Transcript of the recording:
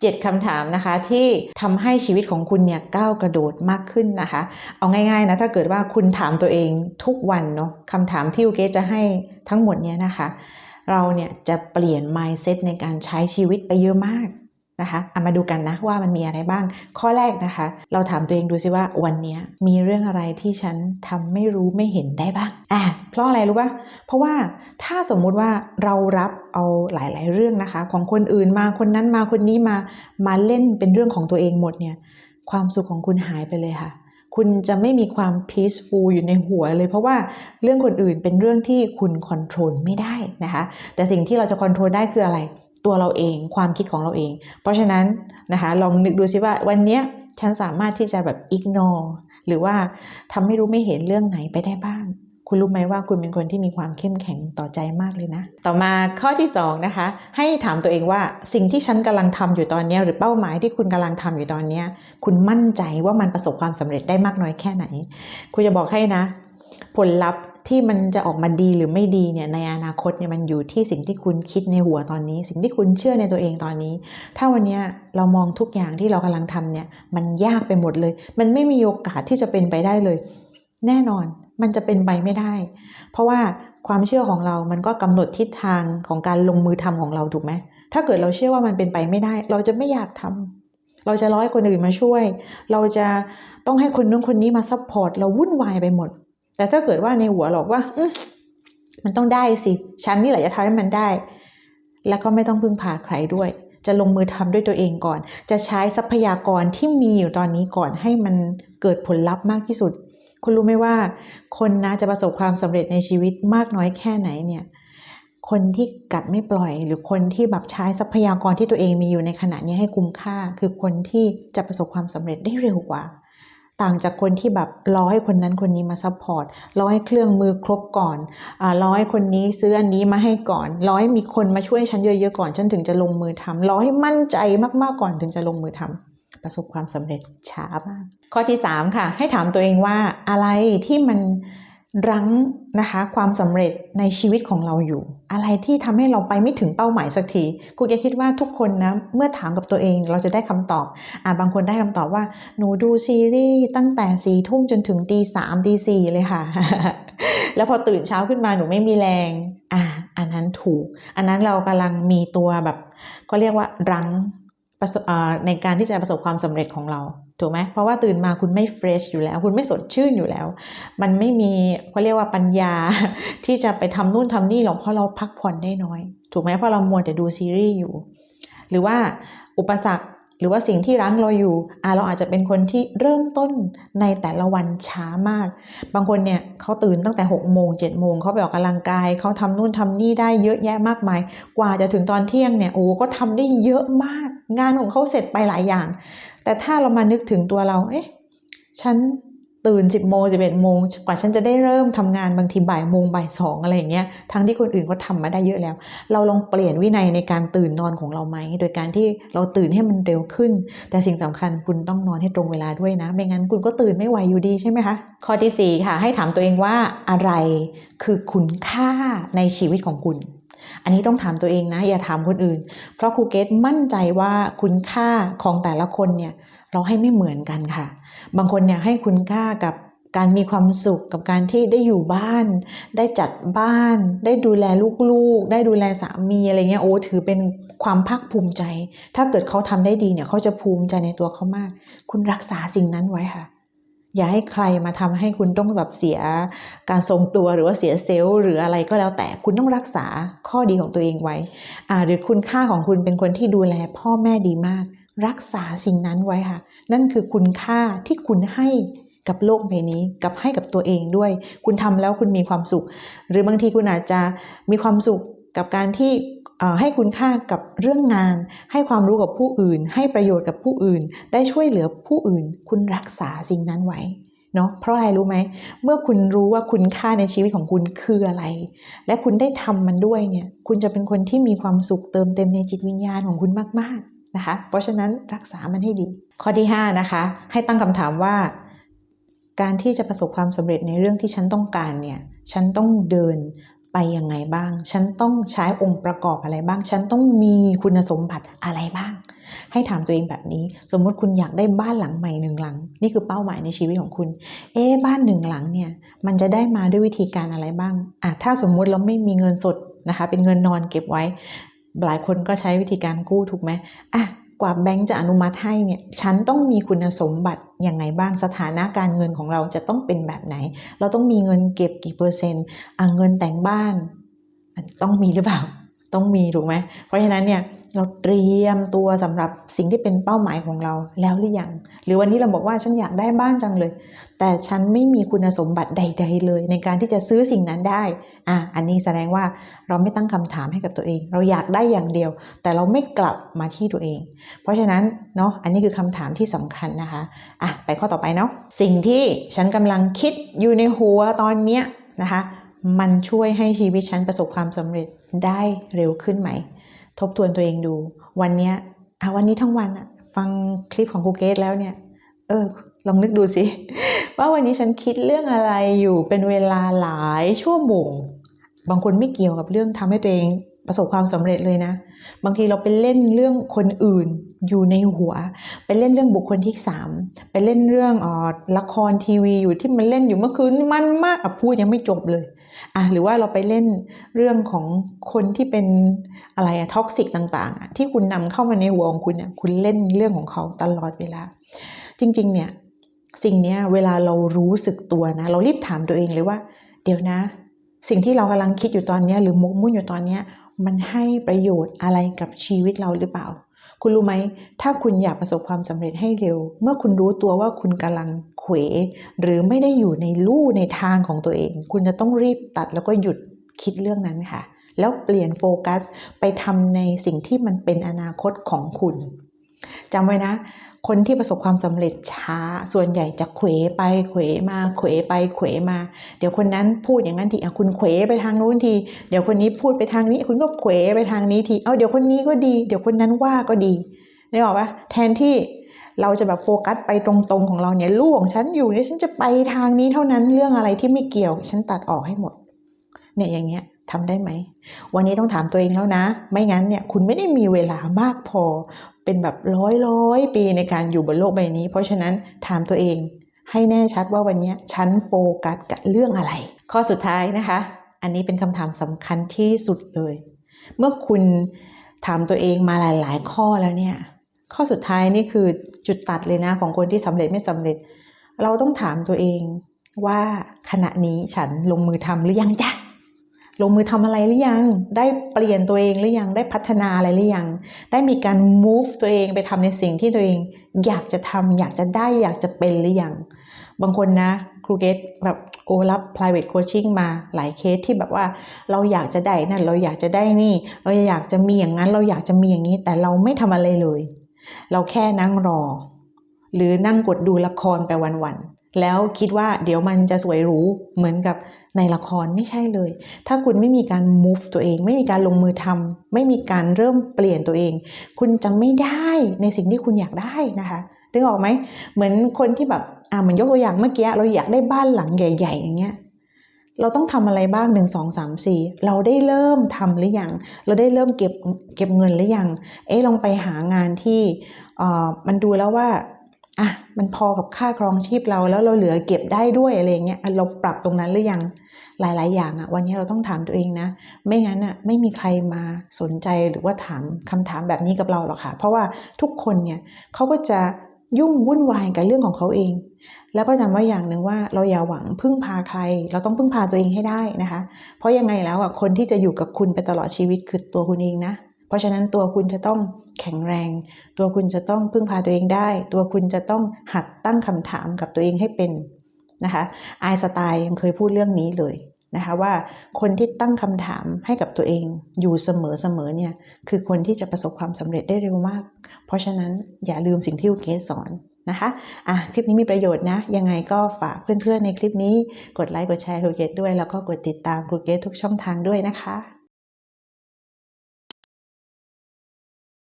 7คำถามนะคะที่ทำให้ชีวิตของคุณเนี่ยก้าวกระโดดมากขึ้นนะคะ เอาง่ายๆนะถ้าเกิดว่าคุณถามตัวเองทุกวันเนาะคำถามที่โอเกจะให้ทั้งหมดเนี่ยนะคะ เราเนี่ยจะเปลี่ยน mindset ในการใช้ชีวิตไปเยอะมาก นะคะเอามาดูกันนะว่ามันมีอะไรบ้าง ข้อแรกนะคะ เราถามตัวเองดูซิว่าวันนี้มีเรื่องอะไรที่ฉันทำไม่รู้ไม่เห็นได้บ้างอะเพราะอะไรรู้ปะเพราะว่าถ้าสมมุติว่าเรารับเอาหลาย ๆ เรื่องนะคะ ของคนอื่นมาคนนั้นมาคนนี้มามาเล่นเป็นเรื่องของตัวเองหมดเนี่ย ความสุขของคุณหายไปเลยค่ะคุณจะไม่มีความ peaceful อยู่ในหัวเลย เพราะว่าเรื่องคนอื่นเป็นเรื่องที่คุณคอนโทรลไม่ได้นะคะ แต่สิ่งที่เราจะคอนโทรลได้คืออะไร ตัวเราเอง ความคิดของเราเอง เพราะฉะนั้นนะคะลองนึกดูซิว่าวันนี้ฉันสามารถที่จะแบบ ignore หรือว่าทำไม่รู้ไม่เห็นเรื่องไหนไปได้บ้าง คุณรู้ไหมว่าคุณเป็นคนที่มีความเข้มแข็งต่อใจมากเลยนะ ต่อมาข้อที่2นะคะ ให้ถามตัวเองว่าสิ่งที่ฉันกำลังทำอยู่ตอนนี้ หรือเป้าหมายที่คุณกำลังทำอยู่ตอนนี้ คุณมั่นใจว่ามันประสบความสำเร็จได้มากน้อยแค่ไหน คุณจะบอกให้นะ ผลลัพธ์ ที่มันจะออกมาดีหรือไม่ดีเนี่ยในอนาคตเนี่ยมันอยู่ที่สิ่งที่คุณคิดในหัวตอนนี้ สิ่งที่คุณเชื่อในตัวเองตอนนี้ ถ้าวันนี้เรามองทุกอย่างที่เรากำลังทำเนี่ยมันยากไปหมดเลย มันไม่มีโอกาสที่จะเป็นไปได้เลย แน่นอนมันจะเป็นไปไม่ได้ เพราะว่าความเชื่อของเรามันก็กำหนดทิศทางของการลงมือทำของเราถูกไหมถ้าเกิดเราเชื่อว่ามันเป็นไปไม่ได้ เราจะไม่อยากทำเราจะร้อยคนอื่นมาช่วย เราจะต้องให้คนนู้นคนนี้มาซัพพอร์ต เราวุ่นวายไปหมด แต่ถ้าเกิดว่าในหัวเราว่าอืมันต้องได้สิ ฉันนี่แหละจะทำให้มันได้ แล้วก็ไม่ต้องพึ่งพาใครด้วย จะลงมือทำด้วยตัวเองก่อน จะใช้ทรัพยากรที่มีอยู่ตอนนี้ก่อนให้มันเกิดผลลัพธ์มากที่สุด คุณรู้ไหมว่า คนนะจะประสบความสำเร็จในชีวิตมากน้อยแค่ไหนเนี่ย คนที่กัดไม่ปล่อย หรือคนที่แบบใช้ทรัพยากรที่ตัวเองมีอยู่ในขณะนี้ให้คุ้มค่า คือคนที่จะประสบความสำเร็จได้เร็วกว่า ต่างจากคนที่แบบรอให้คนนั้นคนนี้มาซัพพอร์ตรอให้เครื่องมือครบก่อนอ่ารอให้คนนี้ซื้ออันนี้มาให้ก่อนรอให้มีคนมาช่วยฉันเยอะๆก่อนฉันถึงจะลงมือทำรอให้มั่นใจมากๆก่อนถึงจะลงมือทำประสบความสำเร็จช้ามากข้อที่ 3 ค่ะ ให้ถามตัวเองว่าอะไรที่มัน รั้งนะคะความสำเร็จในชีวิตของเราอยู่ อะไรที่ทำให้เราไปไม่ถึงเป้าหมายสักทีครูแกคิดว่าทุกคนนะเมื่อถามกับตัวเองเราจะได้คำตอบอ่าบางคนได้คำตอบว่า หนูดูซีรีส์ตั้งแต่สี่ทุ่มจนถึงตีสามตีสี่เลยค่ะ แล้วพอตื่นเช้าขึ้นมาหนูไม่มีแรงอ่าอันนั้นถูก อันนั้นเรากำลังมีตัวแบบก็เรียกว่ารั้ง ในการที่จะประสบความสำเร็จของเราถูกไหมเพราะว่าตื่นมาคุณไม่เฟรชอยู่แล้ว คุณไม่สดชื่นอยู่แล้ว มันไม่มีเขาเรียกว่าปัญญาที่จะไปทำนู่นทำนี่หรอกเพราะเราพักผ่อนได้น้อย ถูกไหมเพราะเรามัวแต่ดูซีรีส์อยู่ หรือว่าอุปสรรค หรือว่าสิ่งที่รั้งเราอยู่อ่าเราอาจจะเป็นคนที่เริ่มต้นในแต่ละวันช้ามาก บางคนเนี่ยเขาตื่นตั้งแต่6กโมงเจ็ดโมงเขาไปออกกำลังกายเขาทำนู่นทำนี่ได้เยอะแยะมากมาย กว่าจะถึงตอนเที่ยงเนี่ยโอ้ก็ทำได้เยอะมาก งานของเขาเสร็จไปหลายอย่าง แต่ถ้าเรามานึกถึงตัวเราเอ๊ะฉัน ตื่น 10บโมงสิบเอ็ดโมงกว่าฉันจะได้เริ่มทำงานบางทีบ่ายโมงบ่ายสองอะไรอย่างเงี้ยทั้งที่คนอื่นก็ทำมาได้เยอะแล้ว เราลองเปลี่ยนวินัยในการตื่นนอนของเราไหมโดยการที่เราตื่นให้มันเร็วขึ้น แต่สิ่งสำคัญคุณต้องนอนให้ตรงเวลาด้วยนะ ไม่งั้นคุณก็ตื่นไม่ไหวอยู่ดีใช่ไหมคะข้อที่สี่ค่ะให้ถามตัวเองว่าอะไรคือคุณค่าในชีวิตของคุณ อันนี้ต้องถามตัวเองนะ อย่าถามคนอื่น เพราะครูเกตมั่นใจว่าคุณค่าของแต่ละคนเนี่ยเราให้ไม่เหมือนกันค่ะ บางคนเนี่ยให้คุณค่ากับการมีความสุขกับการที่ได้อยู่บ้าน ได้จัดบ้าน ได้ดูแลลูกๆ ได้ดูแลสามีอะไรเงี้ยโอ้ถือเป็นความภาคภูมิใจ ถ้าเกิดเขาทำได้ดีเนี่ยเขาจะภูมิใจในตัวเขามาก คุณรักษาสิ่งนั้นไว้ค่ะ อย่าให้ใครมาทำให้คุณต้องแบบเสียการทรงตัวหรือว่าเสียเซลล์หรืออะไรก็แล้วแต่คุณต้องรักษาข้อดีของตัวเองไว้อ่าหรือคุณค่าของคุณเป็นคนที่ดูแลพ่อแม่ดีมาก รักษาสิ่งนั้นไว้ค่ะ นั่นคือคุณค่าที่คุณให้กับโลกใบนี้กับให้กับตัวเองด้วย คุณทำแล้วคุณมีความสุข หรือบางทีคุณอาจจะมีความสุขกับการที่ ให้คุณค่ากับเรื่องงาน ให้ความรู้กับผู้อื่น ให้ประโยชน์กับผู้อื่น ได้ช่วยเหลือผู้อื่น คุณรักษาสิ่งนั้นไว้เนาะเพราะอะไรรู้ไหม เมื่อคุณรู้ว่าคุณค่าในชีวิตของคุณคืออะไร และคุณได้ทำมันด้วยเนี่ย คุณจะเป็นคนที่มีความสุขเติมเต็มในจิตวิญญาณของคุณมากๆนะคะ เพราะฉะนั้นรักษามันให้ดี ข้อที่ 5 นะคะ ให้ตั้งคำถามว่า การที่จะประสบความสำเร็จในเรื่องที่ฉันต้องการเนี่ย ฉันต้องเดิน ยังไงบ้าง ฉันต้องใช้องค์ประกอบอะไรบ้าง ฉันต้องมีคุณสมบัติอะไรบ้าง ให้ถามตัวเองแบบนี้ สมมติคุณอยากได้บ้านหลังใหม่หนึ่งหลัง นี่คือเป้าหมายในชีวิตของคุณ เอ๊บ้านหนึ่งหลังเนี่ย มันจะได้มาด้วยวิธีการอะไรบ้างอะถ้าสมมุติเราไม่มีเงินสดนะคะ เป็นเงินนอนเก็บไว้ หลายคนก็ใช้วิธีการกู้ถูกไหมอะ กว่าแบงก์จะอนุมัติให้เนี่ยฉันต้องมีคุณสมบัติยังไงบ้างสถานะการเงินของเราจะต้องเป็นแบบไหน เราต้องมีเงินเก็บกี่เปอร์เซ็นต์อะเงินแต่งบ้าน ต้องมีหรือเปล่า ต้องมีถูกไหมเพราะฉะนั้นเนี่ย เราเตรียมตัวสำหรับสิ่งที่เป็นเป้าหมายของเราแล้วหรือยัง หรือวันนี้เราบอกว่าฉันอยากได้บ้านจังเลย แต่ฉันไม่มีคุณสมบัติใด ๆ เลย ในการที่จะซื้อสิ่งนั้นได้อะอันนี้แสดงว่าเราไม่ตั้งคำถามให้กับตัวเอง เราอยากได้อย่างเดียว แต่เราไม่กลับมาที่ตัวเอง เพราะฉะนั้นเนาะอันนี้คือคำถามที่สำคัญนะคะอะไปข้อต่อไปเนาะสิ่งที่ฉันกำลังคิดอยู่ในหัวตอนเนี้ยนะคะมันช่วยให้ชีวิตฉันประสบความสำเร็จได้เร็วขึ้นไหม ทบทวนตัวเองดู วันเนี้ยอะวันนี้ทั้งวันอะฟังคลิปของครูเกรซแล้วเนี่ย เออ ลองนึกดูสิ ว่าวันนี้ฉันคิดเรื่องอะไรอยู่เป็นเวลาหลายชั่วโมง บางคนไม่เกี่ยวกับเรื่องทำให้ตัวเองประสบความสำเร็จเลยนะ บางทีเราไปเล่นเรื่องคนอื่นอยู่ในหัว ไปเล่นเรื่องบุคคลที่สามไปเล่นเรื่องออละครทีวีอยู่ที่มันเล่นอยู่เมื่อคืนมันมากอะพูดยังไม่จบเลย อะหรือว่าเราไปเล่นเรื่องของคนที่เป็นอะไรอะท็อกซิกต่างๆอะที่คุณนำเข้ามาในหัวของคุณเนี่ยคุณเล่นเรื่องของเขาตลอดเวลา จริง ๆ เนี่ยสิ่งเนี้ยเวลาเรารู้สึกตัวนะ เรารีบถามตัวเองเลยว่า เดี๋ยวนะ สิ่งที่เรากำลังคิดอยู่ตอนเนี้ยหรือมุกมุ่นอยู่ตอนเนี้ยมันให้ประโยชน์อะไรกับชีวิตเราหรือเปล่า คุณรู้ไหม ถ้าคุณอยากประสบความสำเร็จให้เร็ว เมื่อคุณรู้ตัวว่าคุณกำลัง ขว หรือไม่ได้อยู่ในลู่ในทางของตัวเอง คุณจะต้องรีบตัดแล้วก็หยุดคิดเรื่องนั้นค่ะ แล้วเปลี่ยนโฟกัสไปทำในสิ่งที่มันเป็นอนาคตของคุณจำไว้นะ คนที่ประสบความสำเร็จช้า ส่วนใหญ่จะเขวไปเขวมาเขวไปเขวมา เดี๋ยวคนนั้นพูดอย่างนั้นทีอะคุณเขวไปทางนู้นที เดี๋ยวคนนี้พูดไปทางนี้ คุณก็เขวไปทางนี้ที เอาเดี๋ยวคนนี้ก็ดี เดี๋ยวคนนั้นว่าก็ดีได้บอกปะแทนที่ เราจะแบบโฟกัสไปตรงๆของเราเนี่ยลูกของฉันอยู่เนี่ยฉันจะไปทางนี้เท่านั้นเรื่องอะไรที่ไม่เกี่ยว ฉันตัดออกให้หมด เนี่ยอย่างเงี้ยทำได้ไหม วันนี้ต้องถามตัวเองแล้วนะ ไม่งั้นเนี่ยคุณไม่ได้มีเวลามากพอ เป็นแบบร้อยร้อยปีในการอยู่บนโลกใบนี้ เพราะฉะนั้นถามตัวเองให้แน่ชัดว่าวันนี้ฉันโฟกัสกับเรื่องอะไร ข้อสุดท้ายนะคะ อันนี้เป็นคำถามสำคัญที่สุดเลย เมื่อคุณถามตัวเองมาหลาย ๆ ข้อแล้วเนี่ย ข้อสุดท้ายนี่คือจุดตัดเลยนะของคนที่สำเร็จไม่สำเร็จ เราต้องถามตัวเองว่าขณะนี้ฉันลงมือทำหรือยังจ๊ะลงมือทำอะไรหรือยัง ได้เปลี่ยนตัวเองหรือยัง ได้พัฒนาอะไรหรือยัง ได้มีการ move ตัวเองไปทำในสิ่งที่ตัวเอง อยากจะทำอยากจะได้ อยากจะเป็นหรือยัง บางคนนะครูเกตแบบโอรับ private coaching มาหลายเคสที่แบบว่าเราอยากจะได้นั่น เราอยากจะได้นี่ เราอยากจะมีอย่างนั้น เราอยากจะมีอย่างนี้ แต่เราไม่ทำอะไรเลย เราแค่นั่งรอ หรือนั่งกดดูละครไปวันๆแล้วคิดว่าเดี๋ยวมันจะสวยหรูเหมือนกับในละครไม่ใช่เลย ถ้าคุณไม่มีการ move ตัวเอง ไม่มีการลงมือทำไม่มีการเริ่มเปลี่ยนตัวเอง คุณจะไม่ได้ในสิ่งที่คุณอยากได้นะคะนึกออกไหมเหมือนคนที่แบบอ่าเหมือนยกตัวอย่างเมื่อกี้เราอยากได้บ้านหลังใหญ่ ๆ อย่างเงี้ย เราต้องทำอะไรบ้างหนึ่งสองสามสี่เราได้เริ่มทำหรือยัง เราได้เริ่มเก็บเก็บเงินหรือยัง เอ๊ะลองไปหางานที่เออมันดูแล้วว่าอะมันพอกับค่าครองชีพเราแล้วเราเหลือเก็บได้ด้วยอะไรเงี้ยเราปรับตรงนั้นหรือยังหลาย ๆ อย่างอะวันนี้เราต้องถามตัวเองนะ ไม่งั้นอะไม่มีใครมาสนใจหรือว่าถามคำถามแบบนี้กับเราหรอกค่ะ เพราะว่าทุกคนเนี่ยเขาก็จะ ยุ่งวุ่นวายกับเรื่องของเขาเอง แล้วก็จำไว้อย่างหนึ่งว่าเราอย่าหวังพึ่งพาใคร เราต้องพึ่งพาตัวเองให้ได้นะคะ เพราะยังไงแล้วอะคนที่จะอยู่กับคุณไปตลอดชีวิตคือตัวคุณเองนะ เพราะฉะนั้นตัวคุณจะต้องแข็งแรง ตัวคุณจะต้องพึ่งพาตัวเองได้ ตัวคุณจะต้องหัดตั้งคำถามกับตัวเองให้เป็นนะคะไอสไตน์ยังเคยพูดเรื่องนี้เลย นะคะว่าคนที่ตั้งคำถามให้กับตัวเองอยู่เสมอๆเนี่ยคือคนที่จะประสบความสำเร็จได้เร็วมาก เพราะฉะนั้นอย่าลืมสิ่งที่ครูเกสสอนนะคะอะคลิปนี้มีประโยชน์นะ ยังไงก็ฝากเพื่อนๆในคลิปนี้ กดไลค์กดแชร์ครูเกสด้วย แล้วก็กดติดตามครูเกสทุกช่องทางด้วยนะคะ